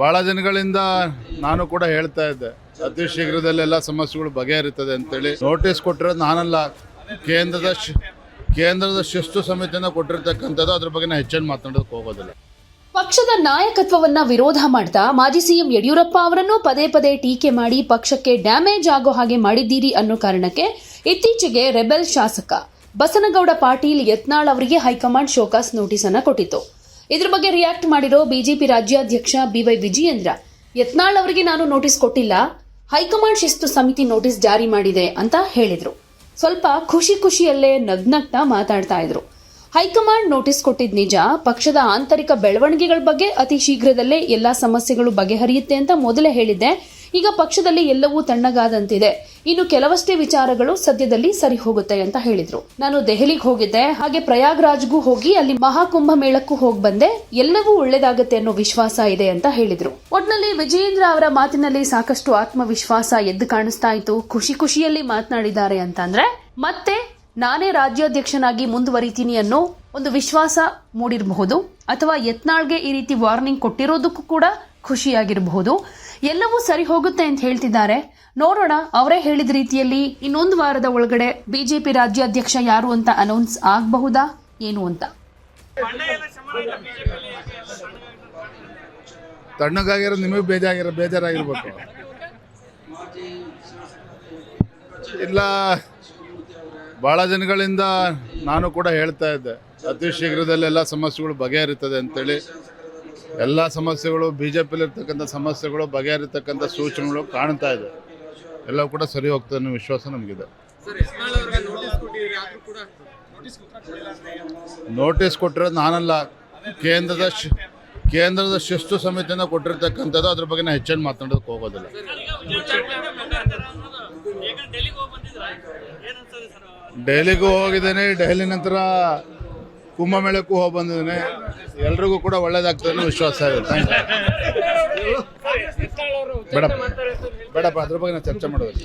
ಬಹಳ ದಿನಗಳಿಂದ ನಾನು ಕೂಡ ಹೇಳ್ತಾ ಇದ್ದೆ, ಅತಿ ಶೀಘ್ರದಲ್ಲಿ ಎಲ್ಲ ಸಮಸ್ಯೆಗಳು ಬಗೆಹರಿತದೆ ಅಂತೇಳಿ. ನೋಟಿಸ್ ಕೊಟ್ಟಿರೋದು ನಾನಲ್ಲ. ಕೇಂದ್ರದ ಕೇಂದ್ರದ ಶಿಸ್ತು ಸಮಿತಿಯಿಂದ ಕೊಟ್ಟಿರ್ತಕ್ಕಂಥದ್ದು ಅದ್ರ ಬಗ್ಗೆ ನಾನು ಹೆಚ್ಚೇನು ಮಾತನಾಡೋದಕ್ಕೆ ಹೋಗೋದಿಲ್ಲ. ಪಕ್ಷದ ನಾಯಕತ್ವವನ್ನ ವಿರೋಧ ಮಾಡ್ತಾ ಮಾಜಿ ಸಿಎಂ ಯಡಿಯೂರಪ್ಪ ಅವರನ್ನು ಪದೇ ಪದೇ ಟೀಕೆ ಮಾಡಿ ಪಕ್ಷಕ್ಕೆ ಡ್ಯಾಮೇಜ್ ಆಗೋ ಹಾಗೆ ಮಾಡಿದ್ದೀರಿ ಅನ್ನೋ ಕಾರಣಕ್ಕೆ ಇತ್ತೀಚೆಗೆ ರೆಬೆಲ್ ಶಾಸಕ ಬಸನಗೌಡ ಪಾಟೀಲ್ ಯತ್ನಾಳ್ ಅವರಿಗೆ ಹೈಕಮಾಂಡ್ ಶೋಕಾಸ್ ನೋಟಿಸ್ ಅನ್ನ ಕೊಟ್ಟಿತ್ತು. ಇದ್ರ ಬಗ್ಗೆ ರಿಯಾಕ್ಟ್ ಮಾಡಿರೋ ಬಿಜೆಪಿ ರಾಜ್ಯಾಧ್ಯಕ್ಷ ಬಿವೈ ವಿಜಯೇಂದ್ರ, ಯತ್ನಾಳ್ ಅವರಿಗೆ ನಾನು ನೋಟಿಸ್ ಕೊಟ್ಟಿಲ್ಲ, ಹೈಕಮಾಂಡ್ ಶಿಸ್ತು ಸಮಿತಿ ನೋಟಿಸ್ ಜಾರಿ ಮಾಡಿದೆ ಅಂತ ಹೇಳಿದ್ರು. ಸ್ವಲ್ಪ ಖುಷಿ ಖುಷಿಯಲ್ಲೇ ನಗ್ನಗ್ತಾ ಮಾತಾಡ್ತಾ ಇದ್ರು. ಹೈಕಮಾಂಡ್ ನೋಟಿಸ್ ಕೊಟ್ಟಿದ್ ನಿಜ, ಪಕ್ಷದ ಆಂತರಿಕ ಬೆಳವಣಿಗೆಗಳ ಬಗ್ಗೆ ಅತಿ ಶೀಘ್ರದಲ್ಲೇ ಎಲ್ಲಾ ಸಮಸ್ಯೆಗಳು ಬಗೆಹರಿಯುತ್ತೆ ಅಂತ ಮೊದಲೇ ಹೇಳಿದ್ದೆ. ಈಗ ಪಕ್ಷದಲ್ಲಿ ಎಲ್ಲವೂ ತಣ್ಣಗಾದಂತಿದೆ. ಇನ್ನು ಕೆಲವಷ್ಟೇ ವಿಚಾರಗಳು ಸದ್ಯದಲ್ಲಿ ಸರಿ ಹೋಗುತ್ತೆ ಅಂತ ಹೇಳಿದ್ರು. ನಾನು ದೆಹಲಿಗೆ ಹೋಗಿದ್ದೆ, ಹಾಗೆ ಪ್ರಯಾಗ್ರಾಜ್ಗೂ ಹೋಗಿ ಅಲ್ಲಿ ಮಹಾಕುಂಭ ಮೇಳಕ್ಕೂ ಹೋಗಿ ಬಂದೆ. ಎಲ್ಲವೂ ಒಳ್ಳೇದಾಗತ್ತೆ ಅನ್ನೋ ವಿಶ್ವಾಸ ಇದೆ ಅಂತ ಹೇಳಿದ್ರು. ಒಟ್ನಲ್ಲಿ ವಿಜಯೇಂದ್ರ ಅವರ ಮಾತಿನಲ್ಲಿ ಸಾಕಷ್ಟು ಆತ್ಮವಿಶ್ವಾಸ ಎದ್ದು ಕಾಣಿಸ್ತಾ ಇತ್ತು. ಖುಷಿ ಖುಷಿಯಲ್ಲಿ ಮಾತನಾಡಿದ್ದಾರೆ ಅಂತಂದ್ರೆ, ಮತ್ತೆ ನಾನೇ ರಾಜ್ಯಾಧ್ಯಕ್ಷನಾಗಿ ಮುಂದುವರಿತೀನಿ ಅನ್ನೋ ಒಂದು ವಿಶ್ವಾಸ ಮೂಡಿರಬಹುದು, ಅಥವಾ ಯತ್ನಾಳ್ಗೆ ಈ ರೀತಿ ವಾರ್ನಿಂಗ್ ಕೊಟ್ಟಿರೋದಕ್ಕೂ ಕೂಡ ಖುಷಿಯಾಗಿರಬಹುದು. ಎಲ್ಲವೂ ಸರಿ ಹೋಗುತ್ತೆ ಅಂತ ಹೇಳ್ತಿದ್ದಾರೆ. ನೋಡೋಣ, ಅವರೇ ಹೇಳಿದ ರೀತಿಯಲ್ಲಿ ಇನ್ನೊಂದು ವಾರದ ಒಳಗಡೆ ಬಿಜೆಪಿ ರಾಜ್ಯಾಧ್ಯಕ್ಷ ಯಾರು ಅಂತ ಅನೌನ್ಸ್ ಆಗಬಹುದಾ, ಏನು ಅಂತ? ತಣ್ಣಗಾಗಿರೋ ನಿಮಗೆ ಬೇಜಾಗಿರೋ ಬೇಜಾರಾಗಿರ್ಬೇಕು. ಇಲ್ಲ ಭಾಳ ಜನಗಳಿಂದ ನಾನು ಕೂಡ ಹೇಳ್ತಾ ಇದ್ದೆ, ಅತಿ ಶೀಘ್ರದಲ್ಲೆಲ್ಲ ಸಮಸ್ಯೆಗಳು ಬಗೆಹರಿತದೆ ಅಂತೇಳಿ. ಎಲ್ಲ ಸಮಸ್ಯೆಗಳು ಬಿ ಜೆ ಪಿಲಿರ್ತಕ್ಕಂಥ ಸಮಸ್ಯೆಗಳು ಬಗೆಹರಿತಕ್ಕಂಥ ಸೂಚನೆಗಳು ಕಾಣ್ತಾ ಇದೆ. ಎಲ್ಲವೂ ಕೂಡ ಸರಿ ಹೋಗ್ತದೆ ಅನ್ನೋ ವಿಶ್ವಾಸ ನಮಗಿದೆ. ನೋಟಿಸ್ ಕೊಟ್ಟಿರೋದು ನಾನಲ್ಲ. ಕೇಂದ್ರದ ಕೇಂದ್ರದ ಶಿಸ್ತು ಸಮಿತಿಯಿಂದ ಕೊಟ್ಟಿರ್ತಕ್ಕಂಥದ್ದು ಅದ್ರ ಬಗ್ಗೆ ನಾನು ಹೆಚ್ಚೇನು ಮಾತನಾಡೋದಕ್ಕೆ ಹೋಗೋದಿಲ್ಲ. ಡೆಲ್ಲಿಗೂ ಹೋಗಿದ್ದೇನೆ. ಡೆಲ್ಲಿ ನಂತರ ಕುಂಭಮೇಳಕ್ಕೂ ಹೋಗಿ ಬಂದಿದ್ದೇನೆ. ಎಲ್ರಿಗೂ ಕೂಡ ಒಳ್ಳೇದಾಗ್ತದೆ ಅನ್ನೋ ವಿಶ್ವಾಸ ಇದೆ. ಬೇಡಪ್ಪ ಬೇಡಪ್ಪ ಅದ್ರ ಬಗ್ಗೆ ನಾನು ಚರ್ಚೆ ಮಾಡೋದಿಲ್ಲ.